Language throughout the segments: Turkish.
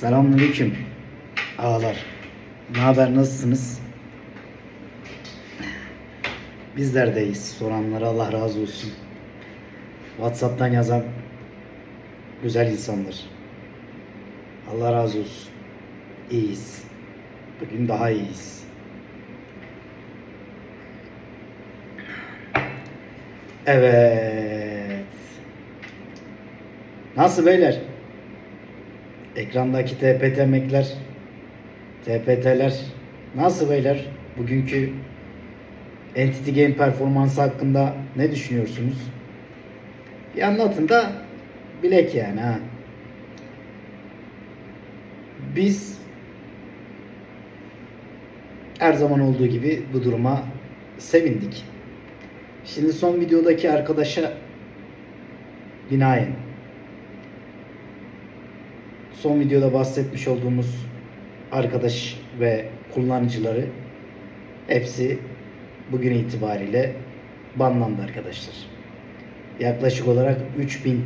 Selamünaleyküm ağalar. Ne haber nasılsınız? Bizler deyiz. Soranlara Allah razı olsun. Whatsapp'tan yazan güzel insanlar. Allah razı olsun. İyiyiz. Bugün daha iyiyiz. Evet. Nasıl beyler? Ekrandaki TPT Mac'ler, TPT'ler nasıl beyler? Bugünkü Entity Game performansı hakkında ne düşünüyorsunuz? Bir anlatın da bilek yani ha. Biz her zaman olduğu gibi bu duruma sevindik. Şimdi son videodaki arkadaşa binaen son videoda bahsetmiş olduğumuz arkadaş ve kullanıcıları hepsi bugün itibariyle banlandı arkadaşlar. Yaklaşık olarak 3000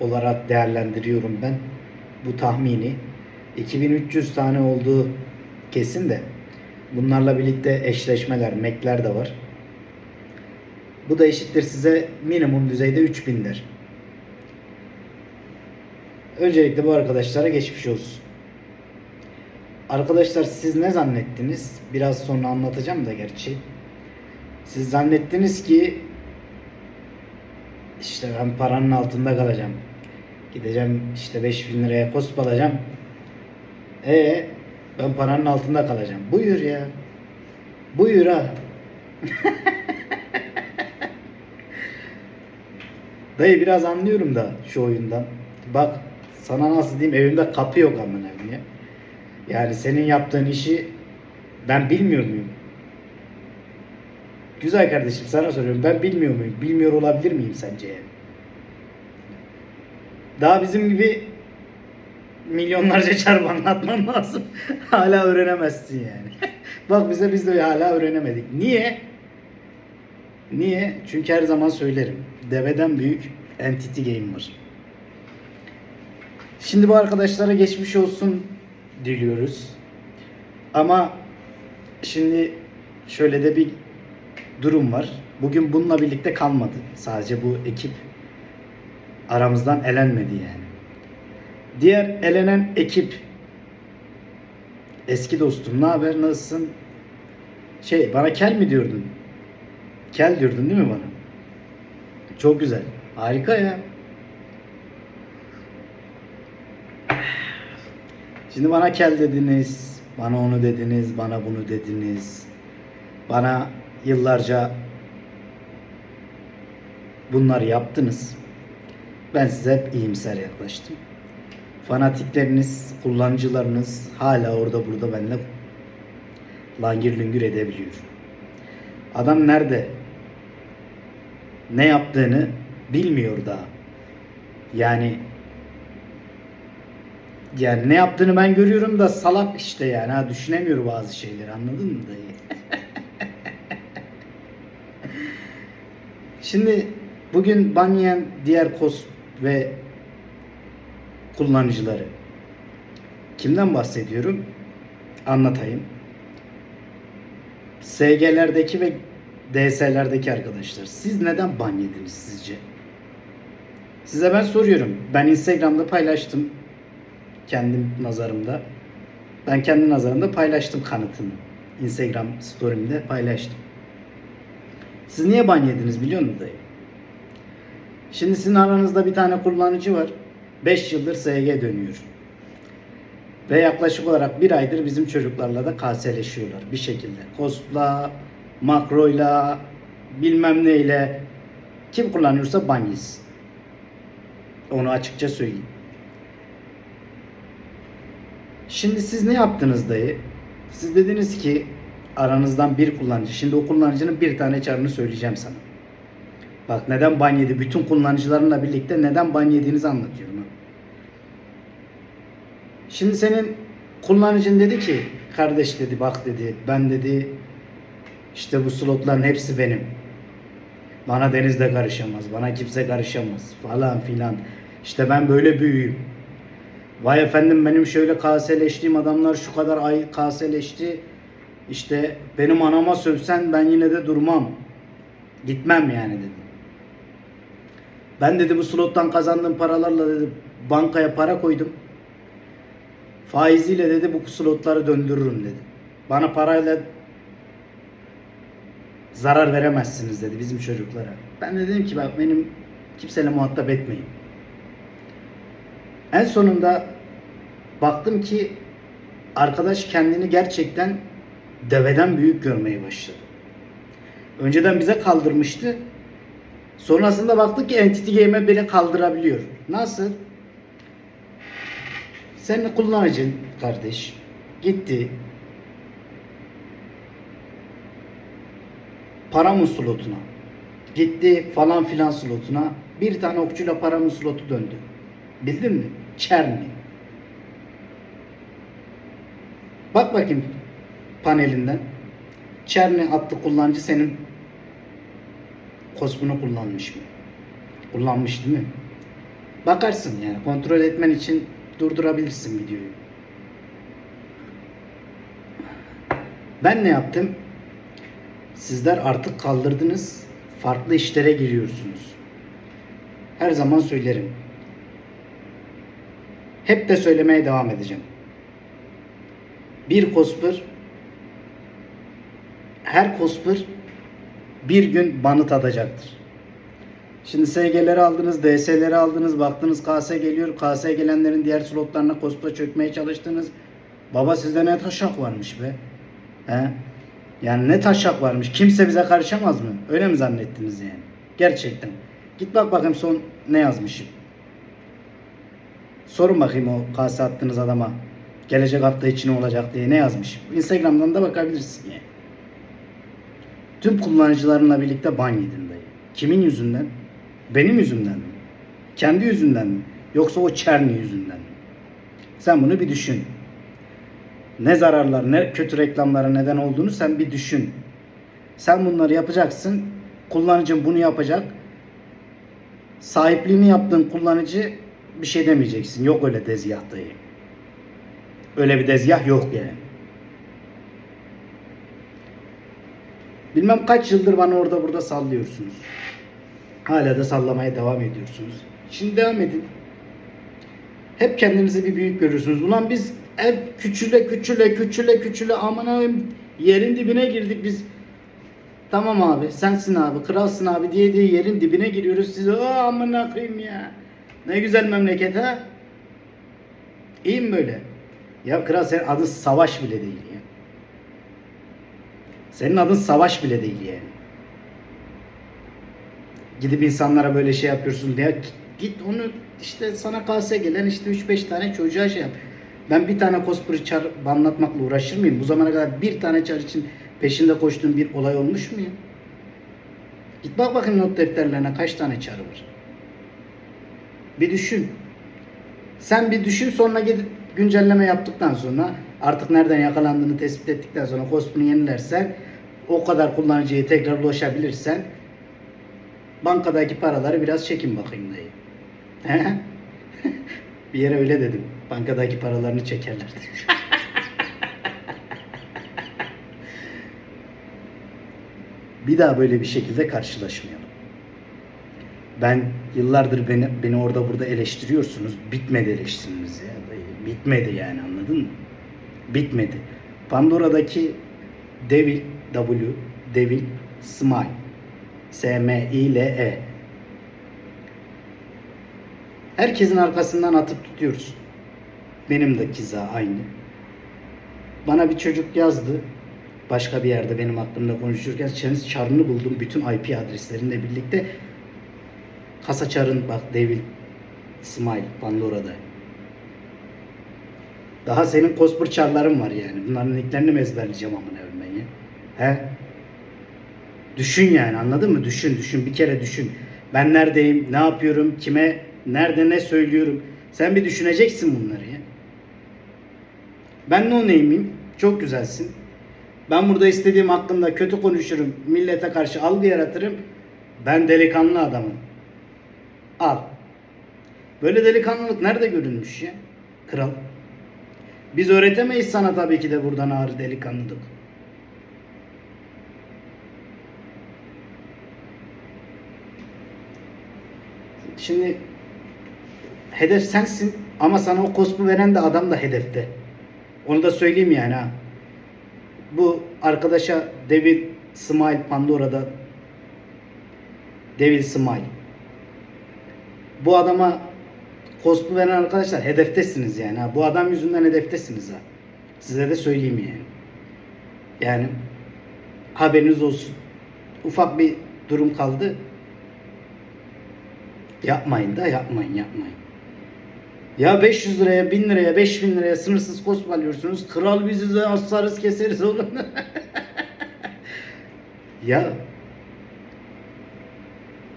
olarak değerlendiriyorum ben bu tahmini. 2300 tane olduğu kesin de bunlarla birlikte eşleşmeler, mekler de var. Bu da eşittir size minimum düzeyde 3000'dir. Öncelikle bu arkadaşlara geçmiş olsun. Arkadaşlar siz ne zannettiniz? Biraz sonra anlatacağım da gerçi. Siz zannettiniz ki işte ben paranın altında kalacağım. Gideceğim işte 5000 liraya kosp alacağım. E ben paranın altında kalacağım. Buyur ya. Buyur ha. Dayı biraz anlıyorum da şu oyundan. Bak sana nasıl diyeyim evimde kapı yok amına ya. Yani senin yaptığın işi ben bilmiyor muyum? Güzel kardeşim sana soruyorum. Ben bilmiyor muyum? Bilmiyor olabilir miyim sence? Daha bizim gibi milyonlarca çarpı anlatman lazım. hala öğrenemezsin yani. Bak bize biz de hala öğrenemedik. Niye? Niye? Çünkü her zaman söylerim. Deveden büyük Entity Game var. Şimdi bu arkadaşlara geçmiş olsun diliyoruz. Ama şimdi şöyle de bir durum var. Bugün bununla birlikte kalmadı. Sadece bu ekip aramızdan elenmedi yani. Diğer elenen ekip eski dostum ne haber nasılsın? Şey bana kel mi diyordun? Kel diyordun değil mi bana? Çok güzel. Harika ya. Şimdi bana kel dediniz, bana onu dediniz, bana bunu dediniz. Bana yıllarca bunları yaptınız. Ben size hep iyimser yaklaştım. Fanatikleriniz, kullanıcılarınız hala orada burada benimle langir lüngür edebiliyor. Adam nerede? Ne yaptığını bilmiyor daha. Yani yani ne yaptığını ben görüyorum da salak işte yani ha düşünemiyor bazı şeyleri anladın mı dayı? Şimdi bugün banlayan diğer kos ve kullanıcıları kimden bahsediyorum? Anlatayım. SG'lerdeki ve DS'lerdeki arkadaşlar. Siz neden ban yediniz sizce? Size ben soruyorum. Ben Instagram'da paylaştım. Kendim nazarımda. Ben kendi nazarımda paylaştım kanıtını. Instagram story'imde paylaştım. Siz niye ban yediniz biliyor musunuz dayı? Şimdi sizin aranızda bir tane kullanıcı var. 5 yıldır SG dönüyor. Ve yaklaşık olarak bir aydır bizim çocuklarla da kaseleşiyorlar bir şekilde. Cosp'la, makroyla, bilmem neyle kim kullanıyorsa ban yesin. Onu açıkça söyleyeyim. Şimdi siz ne yaptınız dayı? Siz dediniz ki aranızdan bir kullanıcı. Şimdi o kullanıcının bir tane çarını söyleyeceğim sana. Bak neden ban yedi? Bütün kullanıcılarınla birlikte neden ban yediğinizi anlatıyorum. Şimdi senin kullanıcın dedi ki kardeş dedi bak dedi ben dedi işte bu slotların hepsi benim. Bana deniz de karışamaz. Bana kimse karışamaz falan filan. İşte ben böyle büyüğüm. Vay efendim benim şöyle kaseleştiğim adamlar şu kadar ay kaseleşti. İşte benim anama sövsen ben yine de durmam. Gitmem yani dedi. Ben dedi bu slottan kazandığım paralarla dedi bankaya para koydum. Faiziyle dedi bu slotları döndürürüm dedi. Bana parayla zarar veremezsiniz dedi bizim çocuklara. Ben de dedim ki bak benim kimseyle muhatap etmeyin. En sonunda baktım ki arkadaş kendini gerçekten deveden büyük görmeye başladı. Önceden bize kaldırmıştı. Sonrasında baktık ki Entity Game'e bile kaldırabiliyor. Nasıl? Senin kullanıcın kardeş gitti paramın slotuna gitti falan filan slotuna bir tane okçuyla paramın slotu döndü. Bildin mi? Çerni. Bak bakayım panelinden. Çerni adlı kullanıcı senin kosmunu kullanmış mı? Kullanmış değil mi? Bakarsın yani kontrol etmen için durdurabilirsin videoyu. Ben ne yaptım? Sizler artık kaldırdınız. Farklı işlere giriyorsunuz. Her zaman söylerim. Hep de söylemeye devam edeceğim. Bir cosper her cosper bir gün banı tadacaktır. Şimdi SG'leri aldınız, DS'leri aldınız, baktınız KS geliyor. KS gelenlerin diğer slotlarına cosplay çökmeye çalıştınız. Baba sizde ne taşak varmış be. He? Yani ne taşak varmış. Kimse bize karışamaz mı? Öyle mi zannettiniz yani? Gerçekten. Git bak bakayım son ne yazmışım. Sorun bakayım o kase attığınız adama. Gelecek hafta için olacak diye ne yazmış. Instagram'dan da bakabilirsin yani. Tüm kullanıcılarınla birlikte ban yedin dayı. Kimin yüzünden? Benim yüzümden mi? Kendi yüzünden mi? Yoksa o Çerni yüzünden mi? Sen bunu bir düşün. Ne zararlar, ne kötü reklamlara neden olduğunu sen bir düşün. Sen bunları yapacaksın. Kullanıcın bunu yapacak. Sahipliğini yaptığın kullanıcı bir şey demeyeceksin. Yok öyle dezgah dayı. Öyle bir dezgah yok yani. Bilmem kaç yıldır bana orada burada sallıyorsunuz. Hala da sallamaya devam ediyorsunuz. Şimdi devam edin. Hep kendinizi bir büyük görürsünüz. Ulan biz hep küçüle küçüle küçüle küçüle aman abim yerin dibine girdik biz. Tamam abi sensin abi kralsın abi diye diye yerin dibine giriyoruz. Siz o amına koyayım ya. Ne güzel memleket ha. İyi mi böyle? Ya kral senin adın savaş bile değil ya. Senin adın savaş bile değil yani. Gidip insanlara böyle şey yapıyorsun diye git onu işte sana kalse gelen işte 3-5 tane çocuğa şey yap. Ben bir tane cosplay çar anlatmakla uğraşır mıyım? Bu zamana kadar bir tane çar için peşinde koştuğum bir olay olmuş mu? Git bak bakayım not defterlerine kaç tane çarı var. Bir düşün. Sen bir düşün sonra gidip güncelleme yaptıktan sonra artık nereden yakalandığını tespit ettikten sonra cosplay'ini yenilersen o kadar kullanıcıya tekrar ulaşabilirsen bankadaki paraları biraz çekin bakayım dayı. He? bir yere öyle dedim. Bankadaki paralarını çekerler. bir daha böyle bir şekilde karşılaşmayalım. Ben yıllardır beni, beni orada burada eleştiriyorsunuz. Bitmedi eleştiriniz ya. Bitmedi yani anladın mı? Bitmedi. Pandora'daki Devil W Devil Smile S M I L E Herkesin arkasından atıp tutuyoruz. Benim de kiza aynı. Bana bir çocuk yazdı. Başka bir yerde benim hakkımda konuşurken çarını buldum. Bütün IP adreslerinle birlikte kasa çarın bak Devil Smile Pandora'da. Daha senin Cosper çarların var yani. Bunların nicklerini mi ezberleyeceğim amına ben? He? Düşün yani anladın mı? Düşün düşün bir kere düşün. Ben neredeyim? Ne yapıyorum? Kime? Nerede ne söylüyorum? Sen bir düşüneceksin bunları ya. Ben no name'im. Çok güzelsin. Ben burada istediğim hakkında kötü konuşurum. Millete karşı algı yaratırım. Ben delikanlı adamım. Al. Böyle delikanlılık nerede görülmüş ya? Kral. Biz öğretemeyiz sana tabii ki de buradan ağır delikanlılık. Şimdi hedef sensin ama sana o kosmu veren de adam da hedefte. Onu da söyleyeyim yani ha. Bu arkadaşa David Smile Pandora'da Devil Smile. Bu adama kosmu veren arkadaşlar hedeftesiniz yani ha. Bu adam yüzünden hedeftesiniz ha. Size de söyleyeyim yani. Yani haberiniz olsun. Ufak bir durum kaldı. Yapmayın da yapmayın yapmayın. Ya 500 liraya, 1000 liraya, 5000 liraya sınırsız kostum alıyorsunuz. Kral bizi de asarız keseriz oğlum. ya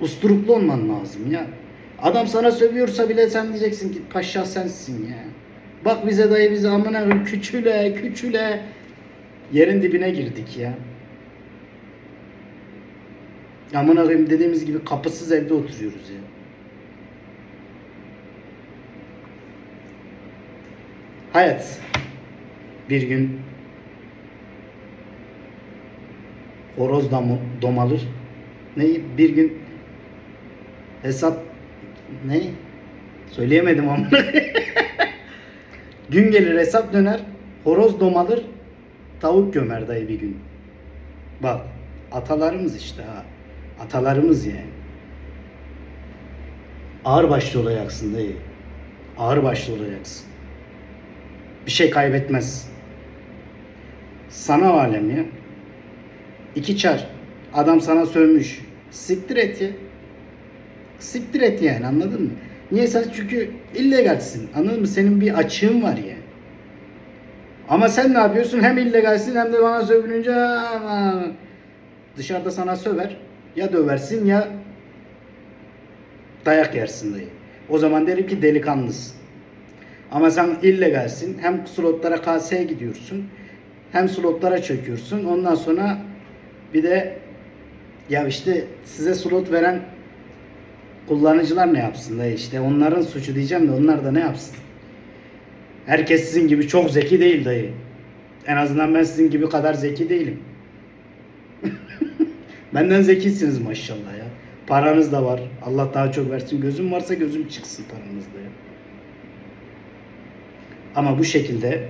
usturuplu olman lazım ya. Adam sana sövüyorsa bile sen diyeceksin ki paşa sensin ya. Bak bize dayı bize amına küçüle küçüle. Yerin dibine girdik ya. Amına koyayım dediğimiz gibi kapısız evde oturuyoruz ya. Hayat bir gün horoz dam domalır. Ne? Bir gün hesap ne? Söyleyemedim ama. gün gelir hesap döner. Horoz domalır. Tavuk gömer dayı bir gün. Bak atalarımız işte ha. Atalarımız yani. Ağır başlı olacaksın dayı. Ağır başlı olacaksın. Bir şey kaybetmez. Sana alem ya. İki çar. Adam sana sövmüş. Siktir et ya. Siktir et yani anladın mı? Niye sen çünkü illegalsin. Anladın mı? Senin bir açığın var ya. Ama sen ne yapıyorsun? Hem illegalsin hem de bana sövününce dışarıda sana söver. Ya döversin ya dayak yersin dayı. O zaman derim ki delikanlısın. Ama sen illegalsin. Hem slotlara kaseye gidiyorsun. Hem slotlara çöküyorsun. Ondan sonra bir de ya işte size slot veren kullanıcılar ne yapsın da işte onların suçu diyeceğim de onlar da ne yapsın? Herkes sizin gibi çok zeki değil dayı. En azından ben sizin gibi kadar zeki değilim. Benden zekisiniz maşallah ya. Paranız da var. Allah daha çok versin. Gözüm varsa gözüm çıksın paranızda ya. Ama bu şekilde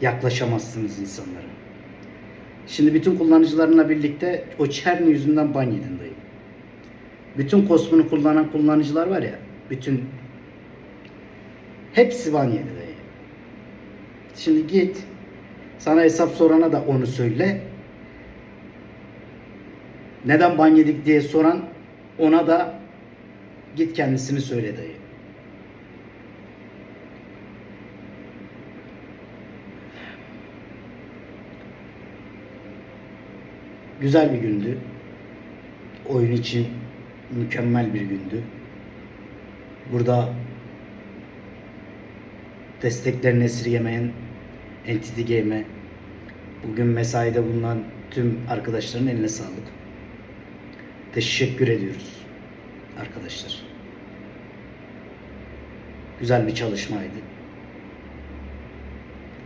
yaklaşamazsınız insanlara. Şimdi bütün kullanıcılarına birlikte o Çerni yüzünden ban yedin. Bütün kosmunu kullanan kullanıcılar var ya, bütün hepsi dayı. Şimdi git, sana hesap sorana da onu söyle. Neden ban yedik diye soran ona da git kendisini söyle dayı. Güzel bir gündü. Oyun için mükemmel bir gündü. Burada desteklerini esirgemeyen Entity Game'e bugün mesaide bulunan tüm arkadaşların eline sağlık. Teşekkür ediyoruz arkadaşlar. Güzel bir çalışmaydı.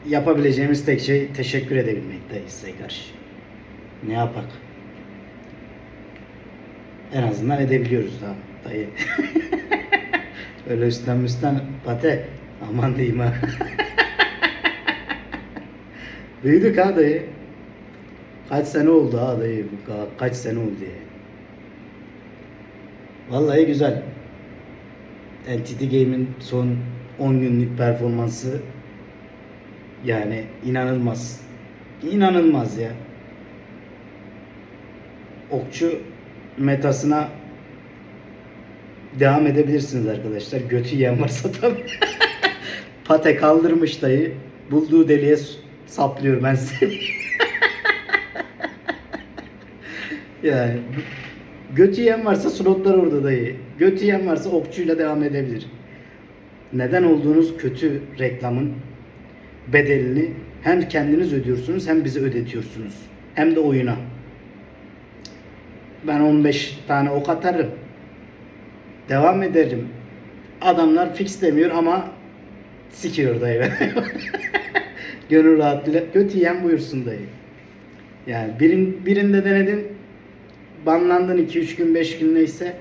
Yapabileceğimiz tek şey teşekkür edebilmekte size karşı. Ne yapak? En azından edebiliyoruz da dayı. Öyle üstten üstten pate aman diyeyim ha. Büyüdük ha dayı. Kaç sene oldu ha dayı. Ka- Kaç sene oldu ya. Vallahi güzel. Entity Game'in son 10 günlük performansı yani inanılmaz. İnanılmaz ya. Okçu metasına devam edebilirsiniz arkadaşlar. Götü yiyen varsa tabii. Pate kaldırmış dayı. Bulduğu deliğe s- saplıyor ben size. yani götü yiyen varsa slotlar orada dayı. Götü yiyen varsa okçuyla devam edebilir. Neden olduğunuz kötü reklamın bedelini hem kendiniz ödüyorsunuz hem bize ödetiyorsunuz. Hem de oyuna. Ben 15 tane ok atarım. Devam ederim. Adamlar fix demiyor ama sikiyor dayı. Gönül rahatlığıyla. Göt yiyen buyursun dayı. Yani birin, birinde denedin banlandın 2-3 gün 5 gün neyse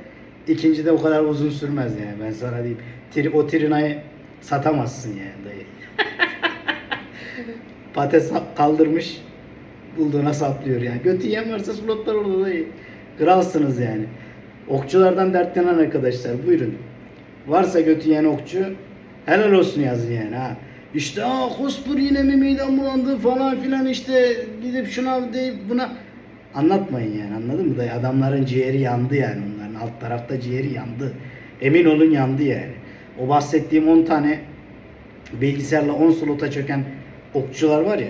ikinci de o kadar uzun sürmez yani ben sana diyeyim. Tri, o trinayı satamazsın yani dayı. Patates kaldırmış bulduğuna saplıyor yani. Götü yiyen varsa slotlar orada dayı. Kralsınız yani. Okçulardan dertlenen arkadaşlar buyurun. Varsa götü yiyen okçu helal olsun yazın yani ha. İşte aa Kospur yine mi midem bulandı falan filan işte gidip şuna deyip buna anlatmayın yani anladın mı dayı? Adamların ciğeri yandı yani onların alt tarafta ciğeri yandı. Emin olun yandı yani. O bahsettiğim 10 tane bilgisayarla 10 slota çöken okçular var ya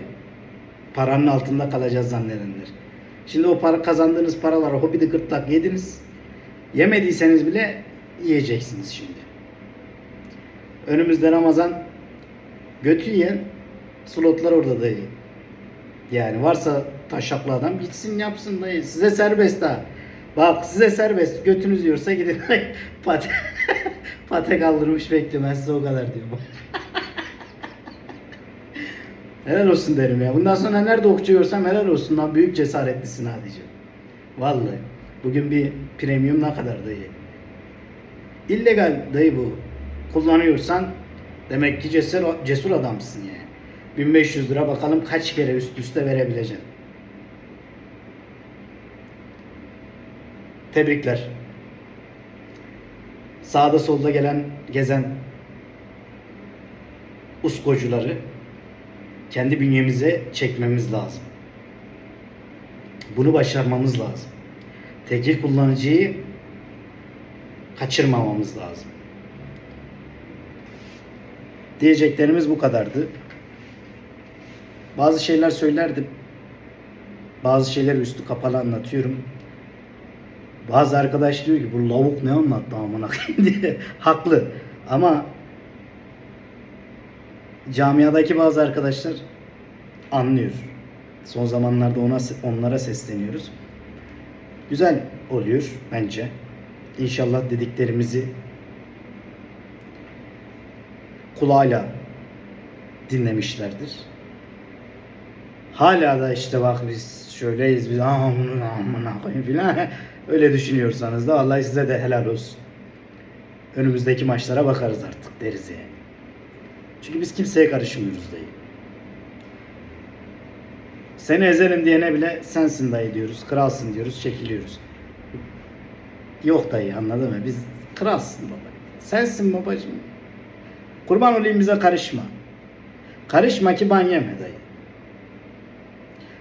paranın altında kalacağız zannedenler. Şimdi o para kazandığınız paraları hobide gırtlak yediniz. Yemediyseniz bile yiyeceksiniz şimdi. Önümüzde Ramazan götü yiyen slotlar orada dayı. Yani varsa taşaklı adam gitsin yapsın dayı. Size serbest ha. Bak size serbest. Götünüz yiyorsa gidin. Pate, pate kaldırmış bekliyorum. Size o kadar diyorum. helal olsun derim ya. Bundan sonra nerede okçu görsem helal olsun lan. Büyük cesaretlisin ha. Vallahi. Bugün bir premium ne kadar dayı? İllegal dayı bu. Kullanıyorsan demek ki cesur, cesur adamsın yani. 1500 lira bakalım kaç kere üst üste verebileceksin. Tebrikler. Sağda solda gelen gezen uskocuları kendi bünyemize çekmemiz lazım. Bunu başarmamız lazım. Tekil kullanıcıyı kaçırmamamız lazım. Diyeceklerimiz bu kadardı. Bazı şeyler söylerdim. Bazı şeyleri üstü kapalı anlatıyorum. Bazı arkadaş diyor ki bu lavuk ne anlattı amına diye. Haklı. Ama camiadaki bazı arkadaşlar anlıyor. Son zamanlarda ona onlara sesleniyoruz. Güzel oluyor bence. İnşallah dediklerimizi kulağıyla dinlemişlerdir. Hala da işte bak biz şöyleyiz biz amına amına koyayım filan öyle düşünüyorsanız da vallahi size de helal olsun. Önümüzdeki maçlara bakarız artık deriz yani. Çünkü biz kimseye karışmıyoruz dayı. Seni ezerim diyene bile sensin dayı diyoruz. Kralsın diyoruz. Çekiliyoruz. Yok dayı anladın mı? Biz kralsın baba. Sensin babacığım. Kurban olayım bize karışma. Karışma ki ban yeme dayı.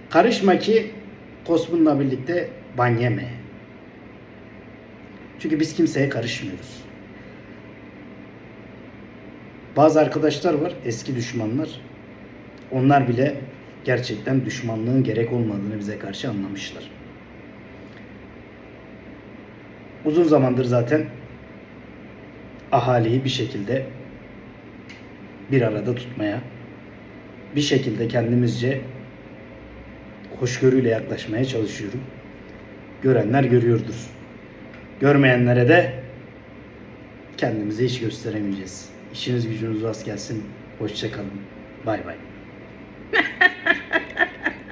Karışma ki Kosmun'la birlikte ban yeme. Çünkü biz kimseye karışmıyoruz. Bazı arkadaşlar var, eski düşmanlar. Onlar bile gerçekten düşmanlığın gerek olmadığını bize karşı anlamışlar. Uzun zamandır zaten ahaliyi bir şekilde bir arada tutmaya, bir şekilde kendimizce hoşgörüyle yaklaşmaya çalışıyorum. Görenler görüyordur. Görmeyenlere de kendimizi hiç gösteremeyeceğiz. İşiniz gücünüz rast gelsin. Hoşçakalın. Bay bay.